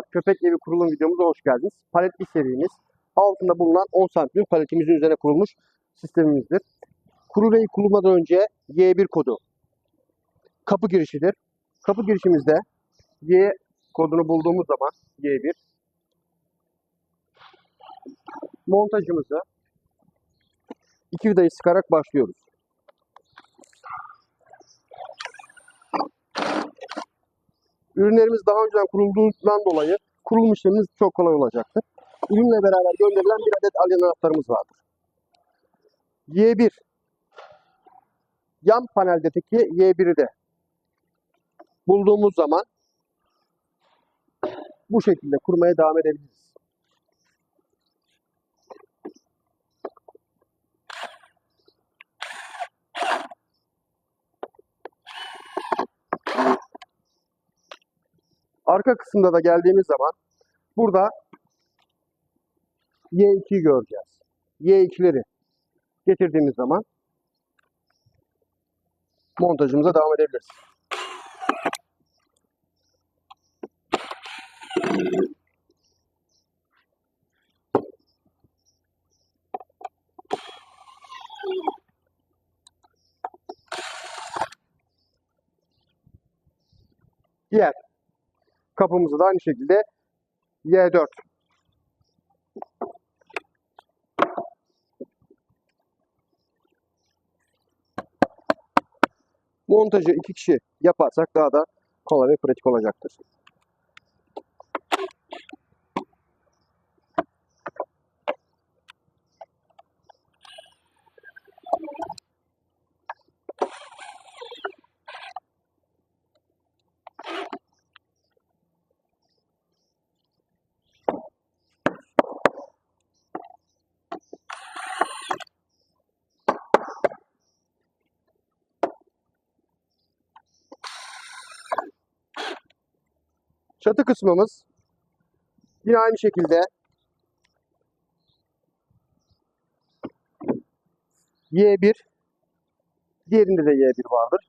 Merhabalar, Köpek Evi kurulum videomuza hoş geldiniz. Paletli serimiz altında bulunan 10 santim paletimizin üzerine kurulmuş sistemimizdir. Kuru ve kurulmadan önce Y1 kodu kapı girişidir. Kapı girişimizde Y kodunu bulduğumuz zaman Y1 montajımızı iki vidayı sıkarak başlıyoruz. Ürünlerimiz daha önceden kurulduğundan dolayı kurulum işlemimiz çok kolay olacaktır. Ürünle beraber gönderilen bir adet alyan anahtarımız vardır. Y1 yan paneldeki Y1'i de bulduğumuz zaman bu şekilde kurmaya devam edebiliriz. Arka kısımda da geldiğimiz zaman burada Y2'yi göreceğiz. Y2'leri getirdiğimiz zaman montajımıza devam edebiliriz. Diğer kapımızı da aynı şekilde Y4 montajı iki kişi yaparsak daha da kolay ve pratik olacaktır. Çatı kısmımız yine aynı şekilde Y1 diğerinde de Y1 vardır.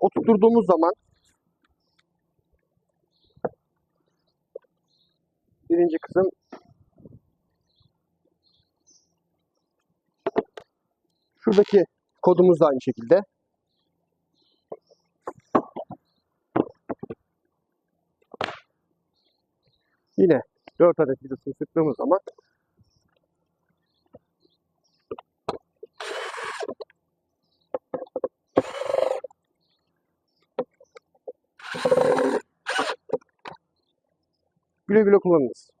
Oturtturduğumuz zaman birinci kısım şuradaki kodumuz da aynı şekilde Yine 4 adet vidasını sıktığımız zaman güle güle kullanınız.